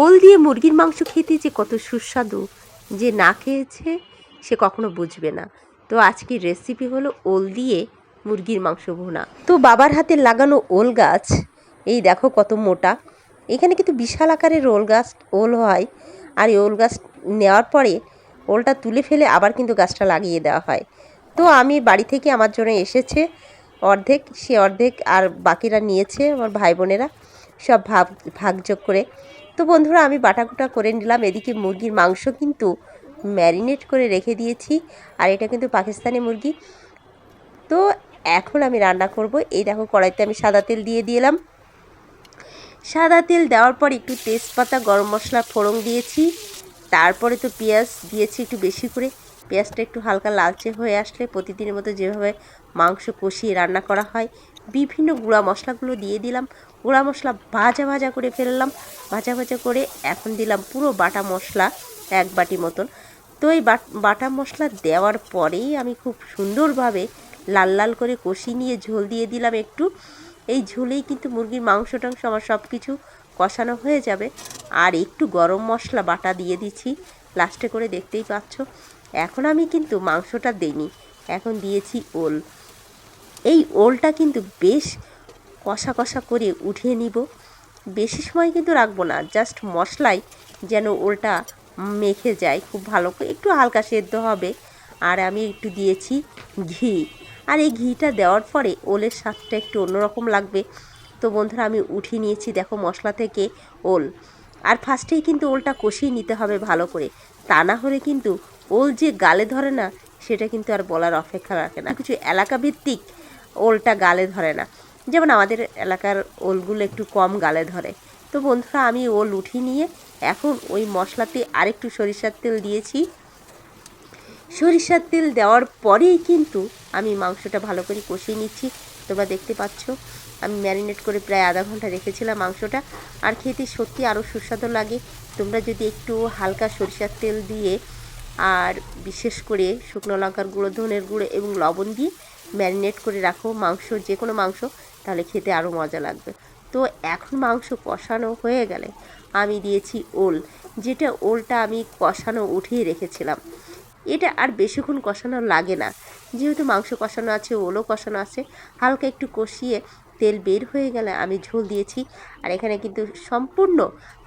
ওল দিয়ে মুরগির মাংস খেতে যে কত সুস্বাদু, যে না খেয়েছে সে কখনো বুঝবে না। তো আজকের রেসিপি হলো ওল দিয়ে মুরগির মাংস ভুনা। তো বাবার হাতে লাগানো ওল গাছ, এই দেখো কত মোটা। এখানে কিন্তু বিশাল আকারের ওল গাছ, ওল হয়। আর এই ওল গাছ নেওয়ার পরে ওলটা তুলে ফেলে আবার কিন্তু গাছটা লাগিয়ে দেওয়া হয়। তো আমি বাড়ি থেকে আমার জন্য এসেছে অর্ধেক, সে অর্ধেক আর বাকিরা নিয়েছে আমার ভাই বোনেরা। সব ভাগ ভাগযোগ করে তো বন্ধুরা, আমি বাটাকুটা করে নিলাম। এদিকে মুরগির মাংস কিন্তু ম্যারিনেট করে রেখে দিয়েছি, আর এটা কিন্তু পাকিস্তানি মুরগি। তো এখন আমি রান্না করব। এই দেখো, কড়াইতে আমি সাদা তেল দিয়ে দিলাম। সাদা তেল দেওয়ার পর একটু তেজপাতা, গরম মশলা ফোড়ন দিয়েছি। তারপরে তো পেঁয়াজ দিয়েছি একটু বেশি করে। পেঁয়াজটা একটু হালকা লালচে হয়ে আসলে প্রতিদিনের মতো যেভাবে মাংস কষিয়ে রান্না করা হয়, বিভিন্ন গুঁড়া মশলাগুলো দিয়ে দিলাম। গুঁড়া মশলা ভাজা ভাজা করে ফেললাম। ভাজা ভাজা করে এখন দিলাম পুরো বাটা মশলা এক বাটি মতন। তো এই বাট- মশলা দেওয়ার পরেই আমি খুব সুন্দরভাবে লাল লাল করে কষি নিয়ে ঝোল দিয়ে দিলাম একটু। এই ঝোলেই কিন্তু মুরগির মাংস টাংস আমার সব কিছু কষানো হয়ে যাবে। আর একটু গরম মশলা বাটা দিয়ে দিচ্ছি। লাস্টে করে দেখতেই পাচ্ছ। এখন আমি কিন্তু মাংসটা দেইনি, এখন দিয়েছি ওল। এই ওলটা কিন্তু বেশ কষা কষা করে উঠিয়ে নিব। বেশি সময় কিন্তু রাখব না জাস্ট মশলাই যেন ওলটা মেখে যায় খুব ভালো করে। একটু হালকা সেদ্ধ হবে, আর আমি একটু দিয়েছি ঘি। আর এই ঘিটা দেওয়ার পরে ওলের স্বাদটা একটু অন্যরকম লাগবে। তো বন্ধুরা, আমি উঠিয়ে নিয়েছি দেখো মশলা থেকে ওল। আর ফার্স্টেই কিন্তু ওলটা কষিয়ে নিতে হবে ভালো করে। তা না হলে কিন্তু ওল যে গালে ধরে না, সেটা কিন্তু আর বলার অপেক্ষা রাখে না। কিছু এলাকা ভিত্তিক ওলটা গালে ধরে না। যেমন আমাদের এলাকার ওলগুলো একটু কম গালে ধরে। তো বন্ধুরা, আমি ওল উঠিয়ে নিয়ে এখন ওই মশলাতে আরেকটু সরিষার তেল দিয়েছি। সরিষার তেল দেওয়ার পরেই কিন্তু আমি মাংসটা ভালো করে কষিয়ে নিচ্ছি। তোমরা দেখতে পাচ্ছ, আমি ম্যারিনেট করে প্রায় আধা ঘণ্টা রেখেছিলাম মাংসটা। আর খেতে সত্যি আরও সুস্বাদু লাগে। তোমরা যদি একটু হালকা সরিষার তেল দিয়ে আর বিশেষ করে শুকনো লঙ্কার গুঁড়ো, ধনের গুঁড়ো এবং লবণ দিয়ে ম্যারিনেট করে রাখো মাংস, যে কোনো মাংস, তাহলে খেতে আরও মজা লাগবে। তো এখন মাংস কষানো হয়ে গেলে আমি দিয়েছি ওল, যেটা ওলটা আমি কষানো উঠিয়ে রেখেছিলাম। এটা আর বেশিক্ষণ কষানো লাগে না। যেহেতু মাংস কষানো আছে, ওলও কষানো আছে, হালকা একটু কষিয়ে তেল বের হয়ে গেলে আমি ঝোল দিয়েছি। আর এখানে কিন্তু সম্পূর্ণ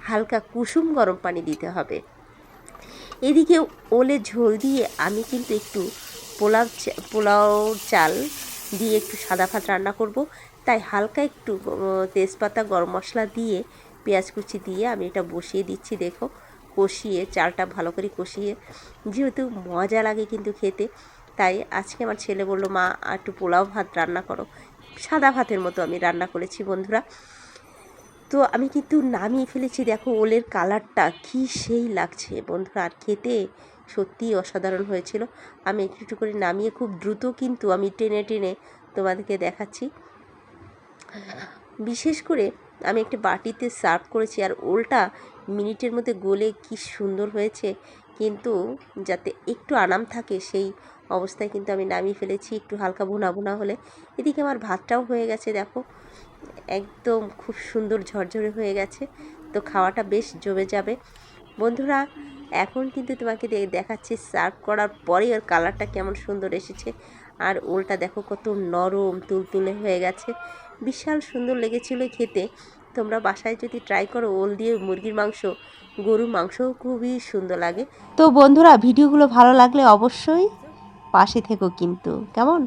হালকা কুসুম গরম পানি দিতে হবে। এদিকে ওলে ঝোল দিয়ে আমি কিন্তু একটু পোলাও পোলাও চাল দিয়ে একটু সাদা ভাত রান্না করব। তাই হালকা একটু তেজপাতা, গরম মশলা দিয়ে পেঁয়াজ কুচি দিয়ে আমি এটা বসিয়ে দিচ্ছি, দেখো। কষিয়ে, চালটা ভালো করে কষিয়ে। যেহেতু মজা লাগে কিন্তু খেতে, তাই আজকে আমার ছেলে বলল, মা, একটু পোলাও ভাত রান্না করো। সাদা ভাতের মতো আমি রান্না করেছি, বন্ধুরা। তো আমি কিন্তু নামিয়ে ফেলেছি। দেখো, ওলের কালারটা কি সেই লাগছে। বন্ধুরা, আর খেতে সত্যিই অসাধারণ হয়েছিল। আমি একটু একটু করে নামিয়ে খুব দ্রুত কিন্তু আমি টেনে টেনে তোমাদেরকে দেখাচ্ছি। বিশেষ করে আমি একটি বাটিতে সার্ভ করেছি আর ওলটা মিনিটের মধ্যে গলে কি সুন্দর হয়েছে। কিন্তু যাতে একটু আরাম থাকে সেই অবস্থায় কিন্তু আমি নামিয়ে ফেলেছি, একটু হালকা ভুনা ভুনা হলে। এদিকে আমার ভাতটাও হয়ে গেছে, দেখো। একদম খুব সুন্দর ঝরঝরে হয়ে গেছে, তো খাওয়াটা বেশ জমে যাবে। বন্ধুরা, এখন কিন্তু তোমাকে দেখাচ্ছি সার্ভ করার পরে ওর কালারটা কেমন সুন্দর এসেছে। আর ওলটা দেখো কত নরম, তুলতুলে হয়ে গেছে। বিশাল সুন্দর লেগেছিল খেতে। তোমরা বাসায় যদি ট্রাই করো, ওল দিয়ে মুরগির মাংস, গরুর মাংসও খুবই সুন্দর লাগে। তো বন্ধুরা, ভিডিওগুলো ভালো লাগলে অবশ্যই পাশে থেকো কিন্তু। কেমন?